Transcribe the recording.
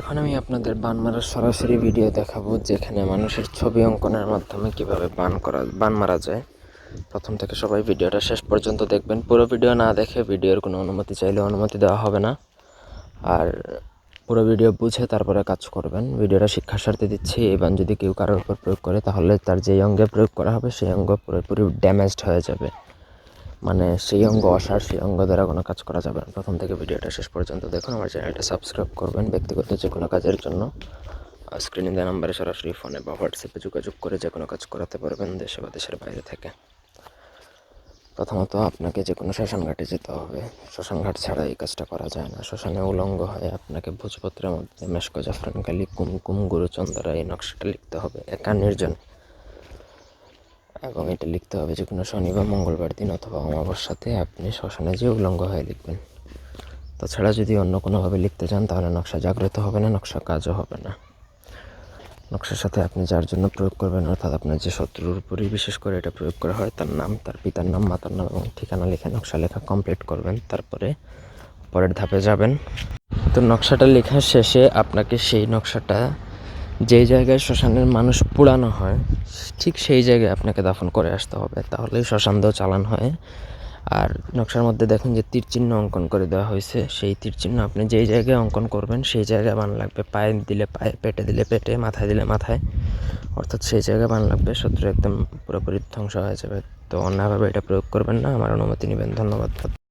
এখন আমি আপনাদের বান মারার সরাসরি ভিডিও দেখাবো, যেখানে মানুষের ছবি অঙ্কনের মাধ্যমে কীভাবে বান করা বান মারা যায়। প্রথম থেকে সবাই ভিডিওটা শেষ পর্যন্ত দেখবেন। পুরো ভিডিও না দেখে ভিডিওর কোনো অনুমতি চাইলে অনুমতি দেওয়া হবে না। আর পুরো ভিডিও বুঝে তারপরে কাজ করবেন। ভিডিওটা শিক্ষার স্বার্থে দিচ্ছি। এই বান যদি কেউ কারোর উপর প্রয়োগ করে, তাহলে তার যেই অঙ্গে প্রয়োগ করা হবে, সেই অঙ্গ পুরোপুরি ড্যামেজড হয়ে যাবে। মানে সেই অঙ্গ অসার সেই অঙ্গ দ্বারা কোনো কাজ করা যাবে না। প্রথম থেকে ভিডিওটা শেষ পর্যন্ত দেখুন, আমার চ্যানেলটা সাবস্ক্রাইব করবেন ব্যক্তিগত যে কোনো কাজের জন্য। স্ক্রিনে দেওয়া নাম্বারে সরাসরি ফোনে বা হোয়াটসঅ্যাপে যোগাযোগ করে যে কোনো কাজ করাতে পারবেন দেশে বা দেশের বাইরে থেকে। প্রথমত আপনাকে যে কোনো শ্মশান ঘাটে যেতে হবে। শ্মশান ঘাট ছাড়া এই কাজটা করা যায় না। শ্মশানে উলঙ্গ হয়ে আপনাকে ভোজপত্রের মধ্যে মেশকো জাফরানকালি কুমকুম গুরুচন্দরা এই নকশাটা লিখতে হবে। একা নির্জন এবং এটা লিখতে হবে যে কোনো শনি বা মঙ্গলবার দিন অথবা অমাবস্যাতে আপনি শ্মশানে যে উলঙ্গ হয়ে লিখবেন। তাছাড়া যদি অন্য কোনোভাবে লিখতে চান, তাহলে নকশা জাগ্রত হবে না, নকশা কাজও হবে না। নকশার সাথে আপনি যার জন্য প্রয়োগ করবেন, অর্থাৎ আপনার যে শত্রুর উপরই বিশেষ করে এটা প্রয়োগ করা হয়, তার নাম, তার পিতার নাম, মাতার নাম এবং ঠিকানা লেখা নকশা লেখা কমপ্লিট করবেন, তারপরে পরের ধাপে যাবেন। তো নকশাটা লেখার শেষে আপনাকে সেই নকশাটা যেই জায়গায় শ্মশানের মানুষ পোড়ানো হয়, ঠিক সেই জায়গায় আপনাকে দাফন করে আসতে হবে। তাহলেই শ্মশান দেহ চালান হয়। আর নকশার মধ্যে দেখুন যে তীর চিহ্ন অঙ্কন করে দেওয়া হয়েছে। সেই তীর চিহ্ন আপনি যেই জায়গায় অঙ্কন করবেন, সেই জায়গায় বান লাগবে। পায়ে দিলে পায়ে, পেটে দিলে পেটে, মাথায় দিলে মাথায়। অর্থাৎ সেই জায়গায় বান লাগবে, শত্রু একদম পুরোপুরি ধ্বংস হয়ে যাবে। তো অন্যভাবে এটা প্রয়োগ করবেন না। আমার অনুমতি নেবেন। ধন্যবাদ।